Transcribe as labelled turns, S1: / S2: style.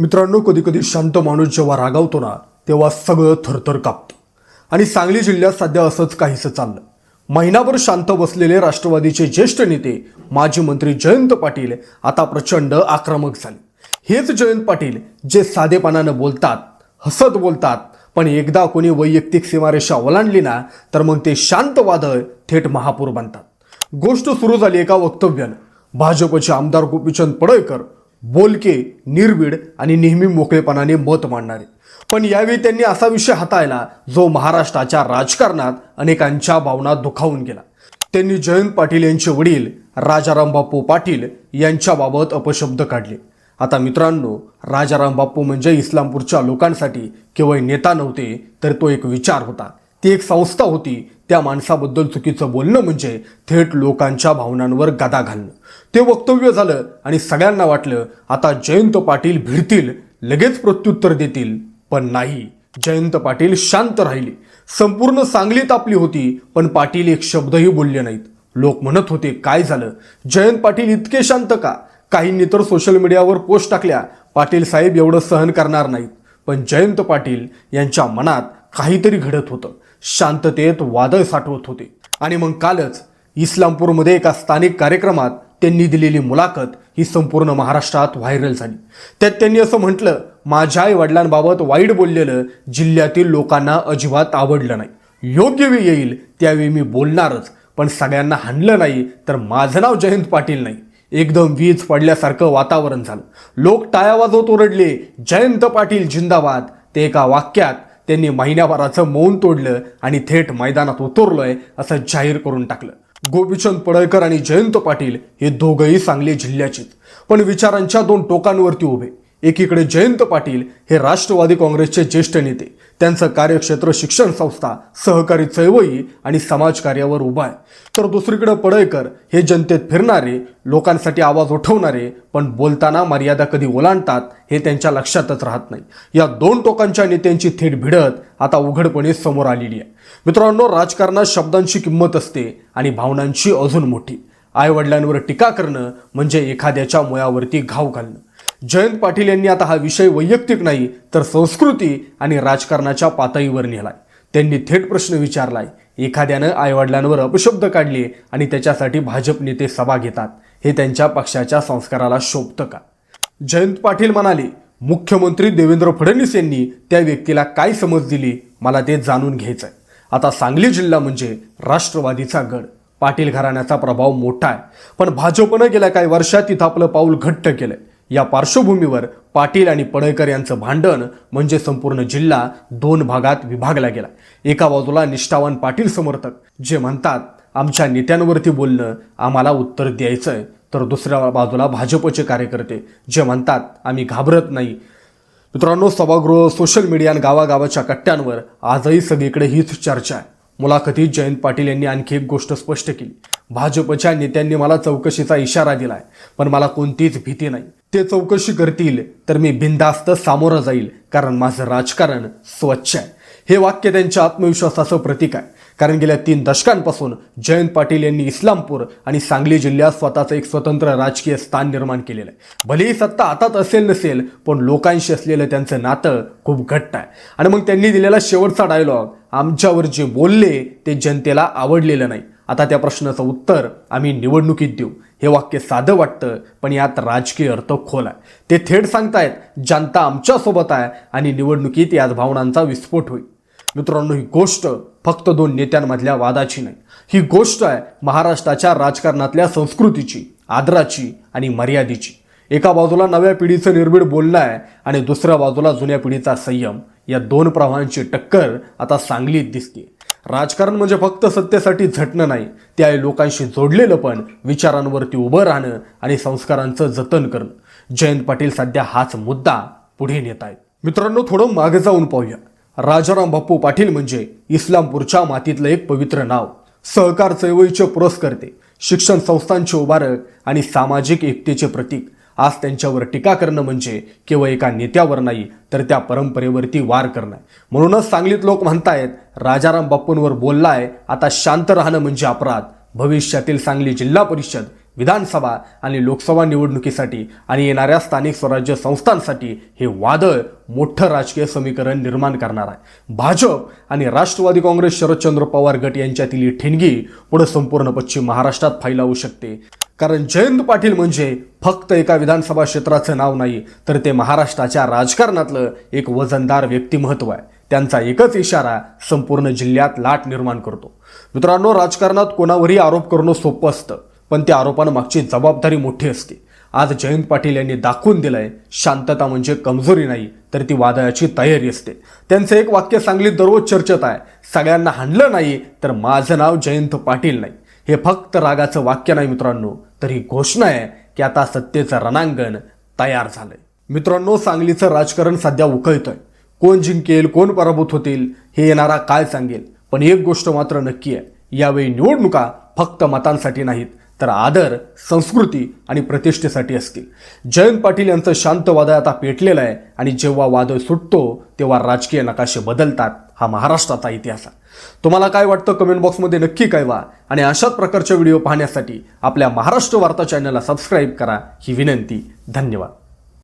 S1: मित्रांनो कधी कधी शांत माणूस जेव्हा रागावतो ना तेव्हा सगळं थरथर कापतं. आणि सांगली जिल्ह्यात सध्या असंच काहीसं चाललं. महिनाभर शांत बसलेले राष्ट्रवादीचे ज्येष्ठ नेते माजी मंत्री जयंत पाटील आता प्रचंड आक्रमक झाले. हेच जयंत पाटील जे साधेपणानं बोलतात हसत बोलतात पण एकदा कोणी वैयक्तिक सीमारेषा ओलांडली ना तर मग ते शांत वादळ थेट महापूर बनतात. गोष्ट सुरू झाली एका वक्तव्यानं. भाजपचे आमदार गोपीचंद पडळकर बोलके निर्भीड आणि नेहमी मोकळेपणाने मत मांडणारे. पण यावेळी त्यांनी असा विषय हाताळला जो महाराष्ट्राच्या राजकारणात अनेकांच्या भावना दुखावून गेला. त्यांनी जयंत पाटील यांचे वडील राजाराम बापू पाटील यांच्याबाबत अपशब्द काढले. आता मित्रांनो राजाराम बापू म्हणजे इस्लामपूरच्या लोकांसाठी केवळ नेता नव्हते तर तो एक विचार होता. ती एक संस्था होती. त्या माणसाबद्दल चुकीचं बोलणं म्हणजे थेट लोकांच्या भावनांवर गदा घालणं. ते वक्तव्य झालं आणि सगळ्यांना वाटलं आता जयंत पाटील भिडतील लगेच प्रत्युत्तर देतील. पण नाही. जयंत पाटील शांत राहिले. संपूर्ण सांगली तापली होती पण पाटील एक शब्दही बोलले नाहीत. लोक म्हणत होते काय झालं? जयंत पाटील इतके शांत का? काहींनी तर सोशल मीडियावर पोस्ट टाकल्या. पाटील साहेब एवढं सहन करणार नाहीत. पण जयंत पाटील यांच्या मनात काहीतरी घडत होतं. शांततेत वादळ साठवत होते. आणि मग कालच इस्लामपूरमध्ये एका स्थानिक कार्यक्रमात त्यांनी दिलेली मुलाखत ही संपूर्ण महाराष्ट्रात व्हायरल झाली. त्यात त्यांनी असं म्हटलं माझ्या आई वडिलांबाबत वाईट बोललेलं जिल्ह्यातील लोकांना अजिबात आवडलं नाही. योग्य वेळ येईल त्यावेळी मी बोलणारच पण सगळ्यांना हाणलं नाही तर माझं नाव जयंत पाटील नाही. एकदम वीज पडल्यासारखं वातावरण झालं. लोक टाळ्या वाजवत ओरडले जयंत पाटील जिंदाबाद. ते एका वाक्यात त्यांनी महिन्याभराचं मौन तोडलं आणि थेट मैदानात उतरलोय असं जाहीर करून टाकलं. गोपीचंद पडळकर आणि जयंत पाटील हे दोघंही सांगली जिल्ह्याचेच. पण विचारांच्या दोन टोकांवरती उभे. एकीकडे जयंत पाटील हे राष्ट्रवादी काँग्रेसचे ज्येष्ठ नेते. त्यांचं कार्यक्षेत्र शिक्षण संस्था सहकारी चळवळी आणि समाजकार्यावर उभा आहे. तर दुसरीकडे पडळकर हे जनतेत फिरणारे लोकांसाठी आवाज उठवणारे पण बोलताना मर्यादा कधी ओलांडतात हे त्यांच्या लक्षातच राहत नाही. या दोन टोकांच्या नेत्यांची थेट भिडत आता उघडपणे समोर आलेली आहे. मित्रांनो राजकारणात शब्दांची किंमत असते आणि भावनांची अजून मोठी. आईवडिलांवर टीका करणं म्हणजे एखाद्याच्या मुळावरती घाव घालणं. जयंत पाटील यांनी आता हा विषय वैयक्तिक नाही तर संस्कृती आणि राजकारणाच्या पातळीवर नेलाय. त्यांनी थेट प्रश्न विचारलाय. एखाद्यानं आईवडिलांवर अपशब्द काढले आणि त्याच्यासाठी भाजप नेते सभा घेतात. हे त्यांच्या पक्षाच्या संस्काराला शोभतं का? जयंत पाटील म्हणाले मुख्यमंत्री देवेंद्र फडणवीस यांनी त्या व्यक्तीला काय समज दिली? मला ते जाणून घ्यायचं आहे आता सांगली जिल्हा म्हणजे राष्ट्रवादीचा गड. पाटील घराण्याचा प्रभाव मोठा आहे. पण भाजपनं गेल्या काही वर्षात तिथं आपलं पाऊल घट्ट केलंय. या पार्श्वभूमीवर पाटील आणि पडळकर यांचं भांडण म्हणजे संपूर्ण जिल्हा दोन भागात विभागला गेला. एका बाजूला निष्ठावान पाटील समर्थक जे म्हणतात आमच्या नेत्यांवरती बोलणं आम्हाला उत्तर द्यायचं आहे तर दुसऱ्या बाजूला भाजपचे कार्यकर्ते जे म्हणतात आम्ही घाबरत नाही. मित्रांनो सभागृह सोशल मीडिया आणि गावागावाच्या कट्ट्यांवर आजही सगळीकडे हीच चर्चा आहे. मुलाखतीत जयंत पाटील यांनी आणखी एक गोष्ट स्पष्ट केली. भाजपच्या नेत्यांनी मला चौकशीचा इशारा दिलाय पण मला कोणतीच भीती नाही. ते चौकशी करतील तर मी बिनधास्त सामोरं जाईल कारण माझं राजकारण स्वच्छ आहे. हे वाक्य त्यांच्या आत्मविश्वासाचं प्रतीक आहे. कारण गेल्या तीन दशकांपासून जयंत पाटील यांनी इस्लामपूर आणि सांगली जिल्ह्यात स्वतःचं एक स्वतंत्र राजकीय स्थान निर्माण केलेलं आहे. भलेही सत्ता हातात असेल नसेल पण लोकांशी असलेलं त्यांचं नातं खूप घट्ट आहे. आणि मग त्यांनी दिलेला शेवटचा डायलॉग आमच्यावर जे बोलले ते जनतेला आवडलेलं नाही. आता त्या प्रश्नाचं उत्तर आम्ही निवडणुकीत देऊ. हे वाक्य साधं वाटतं पण यात राजकीय अर्थ खोल आहे. ते थेट सांगतायत जनता आमच्यासोबत आहे आणि निवडणुकीत याच भावनांचा विस्फोट होईल. मित्रांनो ही गोष्ट फक्त दोन नेत्यांमधल्या वादाची नाही. ही गोष्ट आहे महाराष्ट्राच्या राजकारणातल्या संस्कृतीची आदराची आणि मर्यादेची. एका बाजूला नव्या पिढीचं निर्भीड बोलणं आहे आणि दुसऱ्या बाजूला जुन्या पिढीचा संयम. या दोन प्रवाहांची टक्कर आता सांगलीत दिसते राजकारण म्हणजे फक्त सत्तेसाठी झटणं नाही ते आहे लोकांशी जोडलेलं पण विचारांवरती उभं राहणं आणि संस्कारांचं जतन करणं. जयंत पाटील सध्या हाच मुद्दा पुढे नेत आहेत. मित्रांनो थोडं मागे जाऊन पाहूया. राजाराम बाप्पू पाटील म्हणजे इस्लामपूरच्या मातीतलं एक पवित्र नाव. सहकार चळवळीचे पुरस्कर्ते शिक्षण संस्थांचे उभारक आणि सामाजिक एकतेचे प्रतीक. आज त्यांच्यावर टीका करणं म्हणजे केवळ एका नेत्यावर नाही तर त्या परंपरेवरती वार करणं. आहे. म्हणूनच सांगलीत लोक म्हणतायत राजाराम बाप्पूंवर बोललाय आता शांत राहणं म्हणजे अपराध. भविष्यातील सांगली जिल्हा परिषद विधानसभा आणि लोकसभा निवडणुकीसाठी आणि येणाऱ्या स्थानिक स्वराज्य संस्थांसाठी हे वादळ मोठं राजकीय समीकरण निर्माण करणार आहे. भाजप आणि राष्ट्रवादी काँग्रेस शरदचंद्र पवार गट यांच्यातील ही ठिणगी पुढे संपूर्ण पश्चिम महाराष्ट्रात फैलावू शकते. कारण जयंत पाटील म्हणजे फक्त एका विधानसभा क्षेत्राचं नाव नाही तर ते महाराष्ट्राच्या राजकारणातलं एक वजनदार व्यक्तिमत्व आहे. त्यांचा एकच इशारा संपूर्ण जिल्ह्यात लाट निर्माण करतो. मित्रांनो राजकारणात कोणावरही आरोप करणं सोपं असतं पण त्या आरोपांमागची जबाबदारी मोठी असते. आज जयंत पाटील यांनी दाखवून दिलंय शांतता म्हणजे कमजोरी नाही तर ती वादळाची तयारी असते. त्यांचं एक वाक्य सांगली दररोज चर्चेत आहे सगळ्यांना हाणलं नाही तर माझं नाव जयंत पाटील नाही. हे फक्त रागाचं वाक्य नाही मित्रांनो तर ही घोषणा आहे की आता सत्तेचं रणांगण तयार झालंय. मित्रांनो सांगलीचं राजकारण सध्या उकळतंय. कोण जिंकेल कोण पराभूत होतील हे येणारा काय सांगेल. पण एक गोष्ट मात्र नक्की आहे यावेळी निवडणुका फक्त मतांसाठी नाहीत तर आदर संस्कृती आणि प्रतिष्ठेसाठी असतील. जयंत पाटील यांचं शांत वादळ आता पेटलेलं आहे आणि जेव्हा वादळ सुटतो तेव्हा राजकीय नकाशे बदलतात. हा महाराष्ट्राचा इतिहास आहे. तुम्हाला काय वाटतं कमेंट बॉक्समध्ये नक्की कळवा आणि अशाच प्रकारचे व्हिडिओ पाहण्यासाठी आपल्या महाराष्ट्र वार्ता चॅनलला सबस्क्राईब करा. ही विनंती. धन्यवाद.